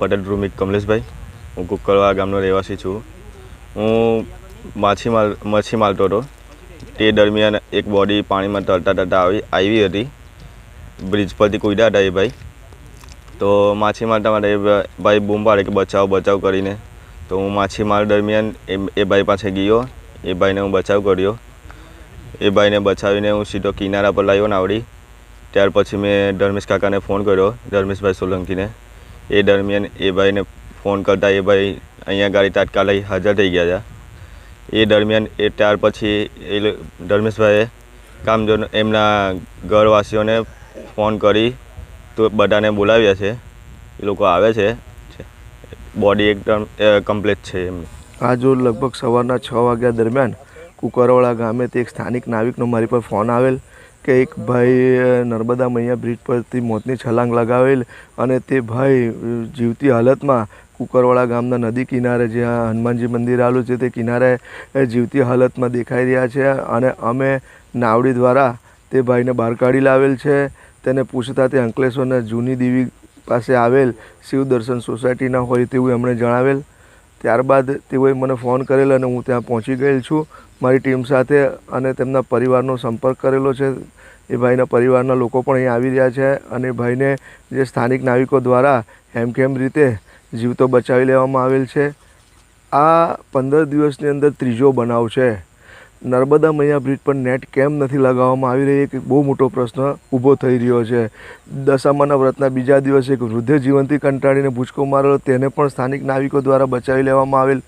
પટેલ ભૂમિક કમલેશભાઈ. હું કુકરવા ગામનો રહેવાસી છું. હું માછી માર મચ્છી મારતો હતો. તે દરમિયાન એક બોડી પાણીમાં તરતા તરતા આવી આવી હતી. બ્રિજ પરથી કૂદ્યા હતા એ ભાઈ. તો માછી મારતા માટે એ ભાઈ બૂમ પાડે કે બચાવ બચાવ કરીને. તો હું માછીમાર દરમિયાન એ એ ભાઈ પાસે ગયો. એ ભાઈને હું બચાવ કર્યો. એ ભાઈને બચાવીને હું સીધો કિનારા પર લાવ્યો નાવડી ત્યાર પછી મેં ધર્મેશ કાકાને ફોન કર્યો. ધર્મેશભાઈ સોલંકીને. એ દરમિયાન એ ભાઈને ફોન કરતાં એ ભાઈ અહીંયા ગાડી તાત્કાલિક હાજર થઈ ગયા હતા. એ દરમિયાન એ ત્યાર પછી એ ધર્મેશભાઈએ કામજો એમના ઘરવાસીઓને ફોન કરી તો બધાને બોલાવ્યા છે. એ લોકો આવે છે. બોડી એકદમ કમ્પ્લીટ છે એમની. આ જો લગભગ સવારના છ વાગ્યા દરમિયાન કુકરવાળા ગામે તે એક સ્થાનિક નાવિકનો મારી પર ફોન આવેલ. કે એક ભાઈ નર્મદા મૈયા બ્રિજ પરથી મોતની છલાંગ લગાવેલ અને તે ભાઈ જીવતી હાલતમાં કુકરવાડા ગામના નદી કિનારે જ્યાં હનુમાનજી મંદિર આવેલું છે તે કિનારે જીવતી હાલતમાં દેખાઈ રહ્યા છે અને અમે નાવડી દ્વારા તે ભાઈને બહાર કાઢી લાવેલ છે. તેને પૂછતા તે અંકલેશ્વરના જૂની દેવી પાસે આવેલ શિવ દર્શન સોસાયટીના હોય તેવું એમણે જણાવેલ. ત્યારબાદ તેઓએ મને ફોન કરેલો અને હું ત્યાં પહોંચી ગયેલ છું. મારી ટીમ સાથે અને તેમના પરિવારનો સંપર્ક કરેલો છે. એ ભાઈના પરિવારના લોકો પણ અહીં આવી રહ્યા છે અને ભાઈને જે સ્થાનિક નાવિકો દ્વારા હેમખેમ રીતે જીવતો બચાવી લેવામાં આવેલ છે. આ પંદર દિવસની અંદર ત્રીજો બનાવ છે. નર્મદા મૈયા બ્રિજ પર નેટ કેમ નથી લગાવવામાં આવી રહી? એક બહુ મોટો પ્રશ્ન ઊભો થઈ રહ્યો છે. દશામાના વ્રતના બીજા દિવસે એક વૃદ્ધે જીવંતી કંટાળીને ભૂચકો મારેલો, તેને પણ સ્થાનિક નાવિકો દ્વારા બચાવી લેવામાં આવેલ.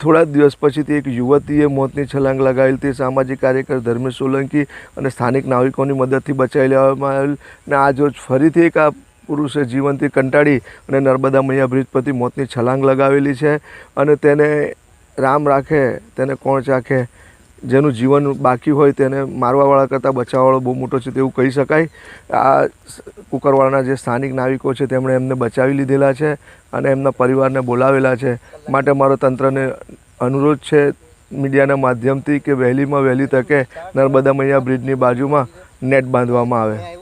થોડા દિવસ પછીથી એક યુવતીએ મોતની છલાંગ લગાવેલ. તે સામાજિક કાર્યકર ધર્મેશ સોલંકી અને સ્થાનિક નાવિકોની મદદથી બચાવી લેવામાં આવેલ અને આજ રોજ ફરીથી એક આ પુરુષે જીવનથી કંટાળી અને નર્મદા મૈયા બ્રિજ પરથી મોતની છલાંગ લગાવેલી છે અને તેને રામ રાખે, તેને કોણ ચાખે? જેનું જીવન બાકી હોય તેને મારવાવાળા કરતાં બચાવવાવાળો બહુ મોટો છે તેવું કહી શકાય. આ કુકરવાળાના જે સ્થાનિક નાવિકો છે તેમણે એમને બચાવી લીધેલા છે અને એમના પરિવારને બોલાવેલા છે. માટે મારો તંત્રને અનુરોધ છે મીડિયાના માધ્યમથી કે વહેલીમાં વહેલી તકે નર્મદા મૈયા બ્રિજની બાજુમાં નેટ બાંધવામાં આવે.